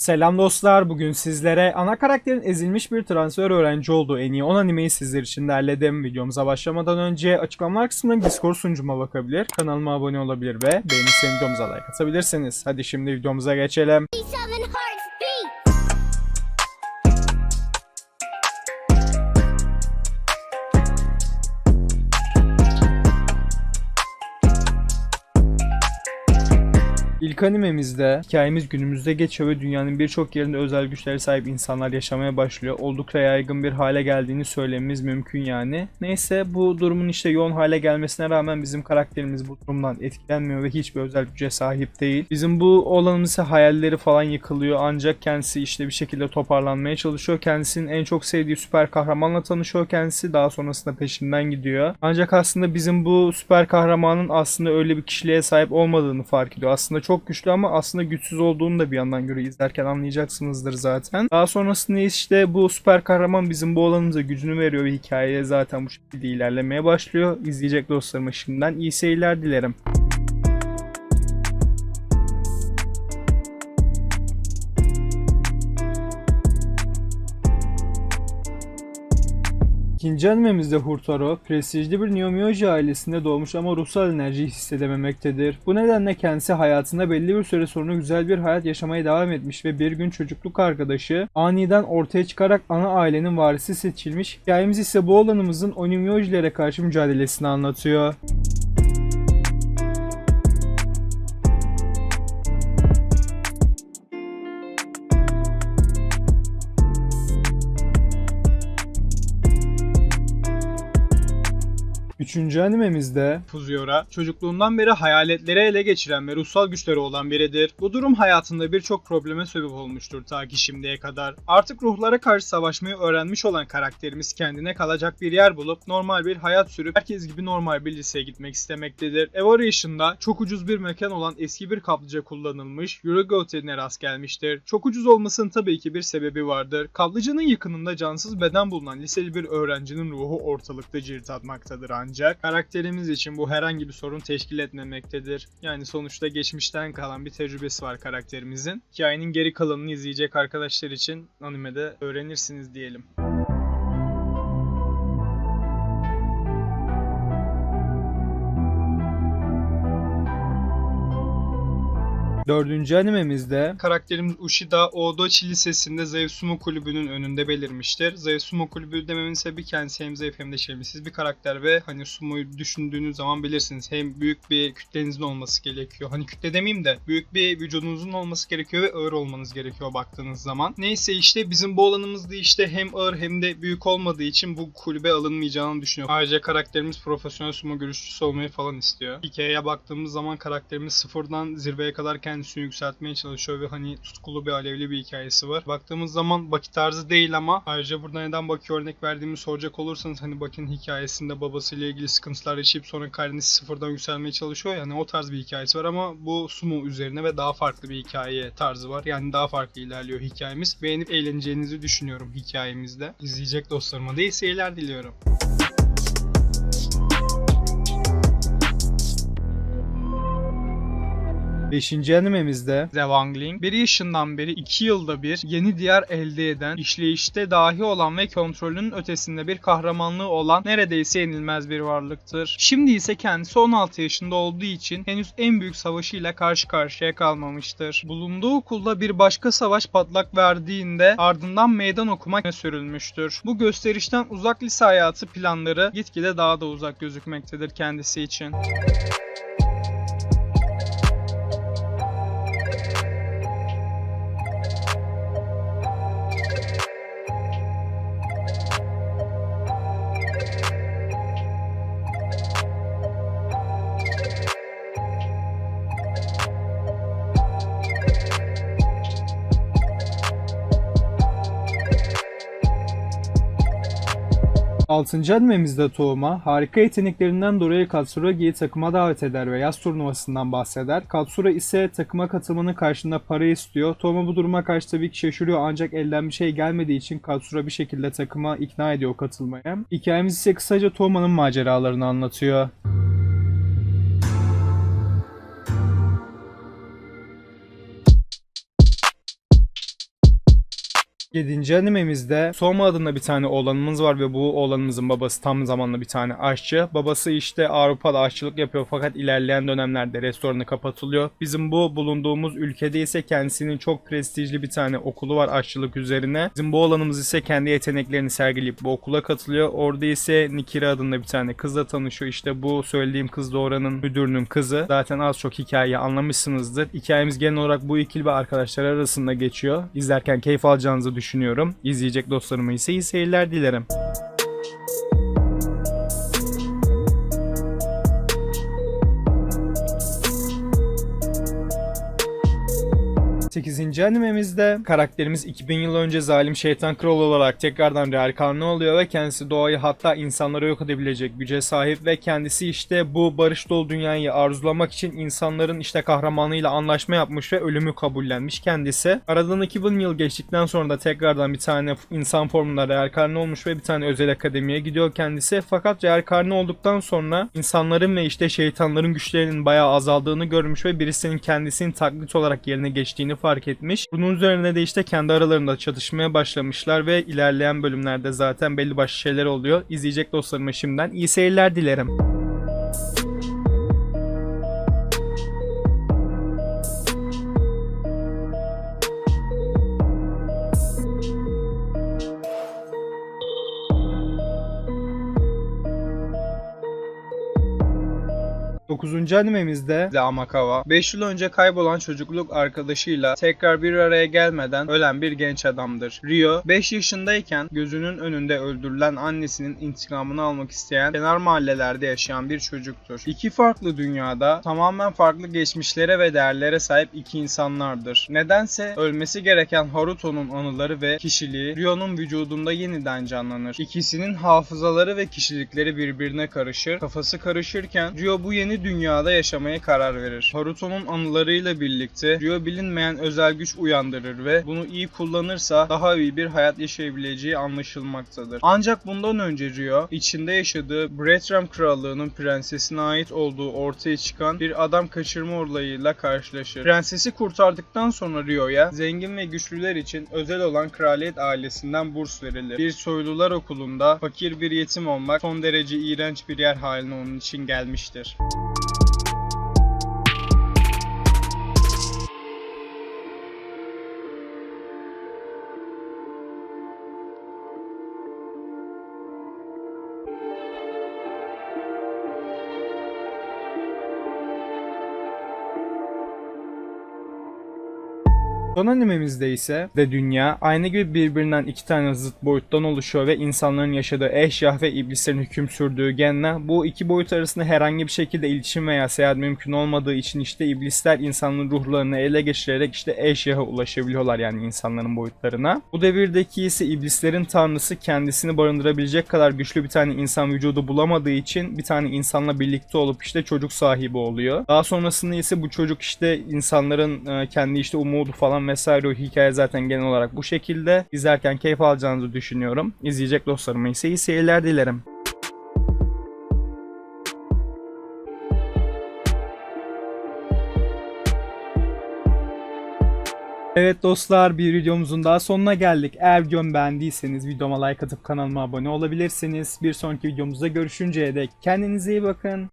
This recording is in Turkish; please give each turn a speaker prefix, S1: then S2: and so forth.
S1: Selam dostlar. Bugün sizlere ana karakterin ezilmiş bir transfer öğrenci olduğu en iyi 10 animeyi sizler için derledim. Videomuza başlamadan önce açıklamalar kısmındaki Discord sunucuma bakabilir, kanalıma abone olabilir ve beğenirseniz videomuza like atabilirsiniz. Hadi şimdi videomuza geçelim. İlk animemizde hikayemiz günümüzde geçiyor ve dünyanın birçok yerinde özel güçlere sahip insanlar yaşamaya başlıyor. Oldukça yaygın bir hale geldiğini söylememiz mümkün yani. Neyse bu durumun işte yoğun hale gelmesine rağmen bizim karakterimiz bu durumdan etkilenmiyor ve hiçbir özel güce sahip değil. Bizim bu oğlanımız ise hayalleri falan yıkılıyor ancak kendisi işte bir şekilde toparlanmaya çalışıyor. Kendisinin en çok sevdiği süper kahramanla tanışıyor kendisi. Daha sonrasında peşinden gidiyor. Ancak aslında bizim bu süper kahramanın aslında öyle bir kişiliğe sahip olmadığını fark ediyor. Aslında çok güçlü ama aslında güçsüz olduğunu da bir yandan göre izlerken anlayacaksınızdır zaten. Daha sonrasında işte bu süper kahraman bizim bu olanımıza gücünü veriyor ve hikaye zaten bu şekilde ilerlemeye başlıyor. İzleyecek dostlarıma şimdiden iyi seyirler dilerim. İkinci animemizde Hurtaro, prestijli bir Neomyoji ailesinde doğmuş ama ruhsal enerjiyi hissedememektedir. Bu nedenle kendisi hayatında belli bir süre sonra güzel bir hayat yaşamaya devam etmiş ve bir gün çocukluk arkadaşı aniden ortaya çıkarak ana ailenin varisi seçilmiş. Hikayemiz ise bu olanımızın Onimyojilere karşı mücadelesini anlatıyor. Üçüncü animemizde Fuziora çocukluğundan beri hayaletleri ele geçiren ve ruhsal güçleri olan biridir. Bu durum hayatında birçok probleme sebep olmuştur ta ki şimdiye kadar. Artık ruhlara karşı savaşmayı öğrenmiş olan karakterimiz kendine kalacak bir yer bulup normal bir hayat sürüp herkes gibi normal bir liseye gitmek istemektedir. Evaluation'da çok ucuz bir mekan olan eski bir kaplıca kullanılmış Eurogo rast gelmiştir. Çok ucuz olmasının tabii ki bir sebebi vardır. Kaplıcanın yakınında cansız beden bulunan liseli bir öğrencinin ruhu ortalıkta cirit atmaktadır ancak karakterimiz için bu herhangi bir sorun teşkil etmemektedir. Yani sonuçta geçmişten kalan bir tecrübesi var karakterimizin. Hikayenin geri kalanını izleyecek arkadaşlar için animede öğrenirsiniz diyelim. Dördüncü animemizde karakterimiz Ushida Odochi Lisesi'nde Sumo Kulübü'nün önünde belirmiştir. Sumo Kulübü dememin sebebi kendisi hem zayıf hem de çelimsiz bir karakter ve hani sumoyu düşündüğünüz zaman bilirsiniz hem büyük bir kütlenizin olması gerekiyor. Hani kütle demeyeyim de büyük bir vücudunuzun olması gerekiyor ve ağır olmanız gerekiyor baktığınız zaman. Neyse işte bizim bu olanımız da işte hem ağır hem de büyük olmadığı için bu kulübe alınmayacağını düşünüyorum. Ayrıca karakterimiz profesyonel sumo görüşçüsü olmayı falan istiyor. Hikayeye baktığımız zaman karakterimiz sıfırdan zirveye kadar kendisini yükseltmeye çalışıyor ve hani tutkulu bir alevli bir hikayesi var. Baktığımız zaman Baki tarzı değil ama ayrıca burada neden Baki örnek verdiğimi soracak olursanız hani Baki'nin hikayesinde babasıyla ilgili sıkıntılar yaşayıp sonra kardeşi sıfırdan yükselmeye çalışıyor yani o tarz bir hikayesi var ama bu sumo üzerine ve daha farklı bir hikaye tarzı var. Yani daha farklı ilerliyor hikayemiz. Beğenip eğleneceğinizi düşünüyorum hikayemizde. İzleyecek dostlarıma da iyi seyirler diliyorum. Beşinci animemizde The Wangling bir yaşından beri iki yılda bir yeni diyar elde eden, işleyişte dahi olan ve kontrolünün ötesinde bir kahramanlığı olan neredeyse yenilmez bir varlıktır. Şimdi ise kendisi 16 yaşında olduğu için henüz en büyük savaşıyla karşı karşıya kalmamıştır. Bulunduğu okulda bir başka savaş patlak verdiğinde ardından meydan okumak sürülmüştür. Bu gösterişten uzak lise hayatı planları gitgide daha da uzak gözükmektedir kendisi için. Altıncı animemizde Tohuma, harika yeteneklerinden dolayı Katsuraga'yı takıma davet eder ve yaz turnuvasından bahseder. Katsura ise takıma katılmanın karşılığında para istiyor. Tohuma bu duruma karşı tabii ki şaşırıyor ancak elden bir şey gelmediği için Katsura bir şekilde takıma ikna ediyor katılmaya. Hikayemiz ise kısaca Tohuma'nın maceralarını anlatıyor. 7. animemizde Soma adında bir tane oğlanımız var ve bu oğlanımızın babası tam zamanlı bir tane aşçı. Babası işte Avrupa'da aşçılık yapıyor fakat ilerleyen dönemlerde restoranı kapatılıyor. Bizim bu bulunduğumuz ülkede ise kendisinin çok prestijli bir tane okulu var aşçılık üzerine. Bizim bu oğlanımız ise kendi yeteneklerini sergileyip bu okula katılıyor. Orada ise Nikira adında bir tane kızla tanışıyor. İşte bu söylediğim kız da oranın müdürünün kızı. Zaten az çok hikayeyi anlamışsınızdır. Hikayemiz genel olarak bu ikili ve arkadaşlar arasında geçiyor. İzlerken keyif alacağınızı düşünüyorum. İzleyecek dostlarıma ise iyi seyirler dilerim. 8. animemizde karakterimiz 2000 yıl önce zalim şeytan kral olarak tekrardan reenkarne oluyor ve kendisi doğayı hatta insanları yok edebilecek güce sahip ve kendisi işte bu barış dolu dünyayı arzulamak için insanların işte kahramanıyla anlaşma yapmış ve ölümü kabullenmiş kendisi. Aradan 2000 yıl geçtikten sonra da tekrardan bir tane insan formunda reenkarne olmuş ve bir tane özel akademiye gidiyor kendisi. Fakat reenkarne olduktan sonra insanların ve işte şeytanların güçlerinin bayağı azaldığını görmüş ve birisinin kendisini taklit olarak yerine geçtiğini fark etmiş. Bunun üzerine de işte kendi aralarında çatışmaya başlamışlar ve ilerleyen bölümlerde zaten belli başlı şeyler oluyor. İzleyecek dostlarıma şimdiden iyi seyirler dilerim. Dokuzuncu animemizde Amakawa 5 yıl önce kaybolan çocukluk arkadaşıyla tekrar bir araya gelmeden ölen bir genç adamdır. Rio 5 yaşındayken gözünün önünde öldürülen annesinin intikamını almak isteyen kenar mahallelerde yaşayan bir çocuktur. İki farklı dünyada tamamen farklı geçmişlere ve değerlere sahip iki insanlardır. Nedense ölmesi gereken Haruto'nun anıları ve kişiliği Rio'nun vücudunda yeniden canlanır. İkisinin hafızaları ve kişilikleri birbirine karışır. Kafası karışırken Rio bu yeni dünyada yaşamaya karar verir. Haruto'nun anılarıyla birlikte Rio bilinmeyen özel güç uyandırır ve bunu iyi kullanırsa daha iyi bir hayat yaşayabileceği anlaşılmaktadır. Ancak bundan önce Rio içinde yaşadığı Bretram Krallığı'nın prensesine ait olduğu ortaya çıkan bir adam kaçırma olayıyla karşılaşır. Prensesi kurtardıktan sonra Rio'ya zengin ve güçlüler için özel olan kraliyet ailesinden burs verilir. Bir soylular okulunda fakir bir yetim olmak son derece iğrenç bir yer haline onun için gelmiştir. Son animemizde ise de dünya aynı gibi birbirinden iki tane zıt boyuttan oluşuyor ve insanların yaşadığı eşyah ve iblislerin hüküm sürdüğü genle bu iki boyut arasında herhangi bir şekilde iletişim veya seyahat mümkün olmadığı için işte iblisler insanların ruhlarını ele geçirerek işte eşyaha ulaşabiliyorlar yani insanların boyutlarına. Bu devirdeki ise iblislerin tanrısı kendisini barındırabilecek kadar güçlü bir tane insan vücudu bulamadığı için bir tane insanla birlikte olup işte çocuk sahibi oluyor. Daha sonrasında ise bu çocuk işte insanların e, kendi işte umudu falan vesaire o hikaye zaten genel olarak bu şekilde. İzlerken keyif alacağınızı düşünüyorum. İzleyecek dostlarıma ise iyi seyirler dilerim. Evet dostlar bir videomuzun daha sonuna geldik. Eğer videomu beğendiyseniz videoma like atıp kanalıma abone olabilirsiniz. Bir sonraki videomuzda görüşünceye dek kendinize iyi bakın.